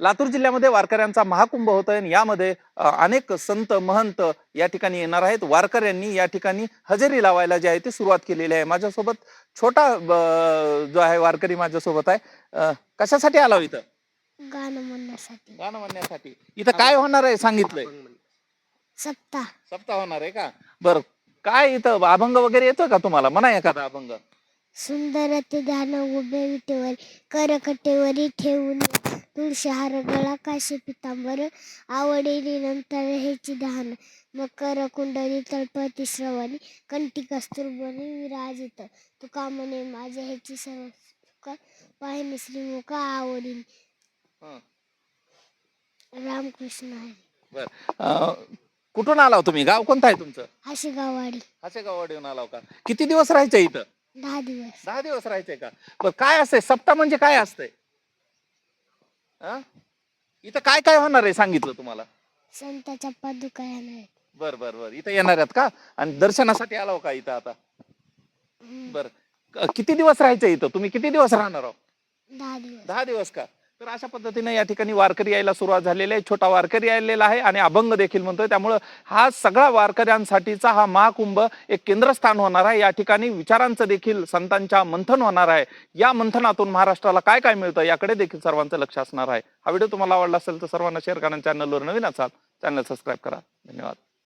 लातूर जिल्ह्यामध्ये वारकऱ्यांचा महाकुंभ होतोय आणि यामध्ये अनेक संत महंत या ठिकाणी येणार आहेत. वारकऱ्यांनी या ठिकाणी हजेरी लावायला जी आहे ती सुरुवात केलेली आहे. माझ्यासोबत छोटा जो आहे वारकरी माझ्यासोबत आहे. कशासाठी आला हो इथं? गाणं म्हणण्यासाठी. गाणं म्हणण्यासाठी. इथं काय होणार आहे सांगितलंय? सप्ताह सप्ताह होणार आहे का? बर. काय इथं अभंग वगैरे येतो का तुम्हाला? म्हणा एखादा अभंग. सुंदर ते ध्यान उभे विटेवर करकटेवरी ठेवून तुळशी हार गळा काशी पितांबर आवडेली नंतर ह्याची ध्यान मकर कुंडली तळपती श्रवणी कंठी कस्तुरबनी विराजित तुका म्हणे माझ्या ह्याची सर्व पाहिनी श्रीमुख आवडील हं. रामकृष्ण हरी. अ, कुठून आला हो तुम्ही? गाव कोणतं आहे तुमचं? हाशिगाववाडी. हासेगाववाडीहून आला हो का? किती दिवस राहायचं इथं? दहा दिवस. दहा दिवस राहायचंय का? बर काय असतंय? सप्ताह म्हणजे काय असतंय? अं? इथं काय काय होणार आहे सांगितलं तुम्हाला? संताच्या पादुका येणार. बर बर बर. इथं येणार आहेत का? आणि दर्शनासाठी आला हो का इथं आता? बर. क- किती दिवस राहायचं इथं? तुम्ही किती दिवस राहणार आहो? दहा दिवस. दहा दिवस का? तर अशा पद्धतीने या ठिकाणी वारकरी यायला सुरुवात झालेली आहे. छोटा वारकरी आलेला आहे आणि अभंग देखील म्हणतोय. त्यामुळं हा सगळा वारकऱ्यांसाठीचा हा महाकुंभ एक केंद्रस्थान होणार आहे. या ठिकाणी विचारांचं देखील संतांच्या मंथन होणार आहे. या मंथनातून महाराष्ट्राला काय काय मिळतं याकडे देखील सर्वांचं लक्ष असणार आहे. हा व्हिडिओ तुम्हाला आवडला असेल तर सर्वांना शेअर करा चॅनलवर नवीन असाल चॅनल सबस्क्राईब करा. धन्यवाद.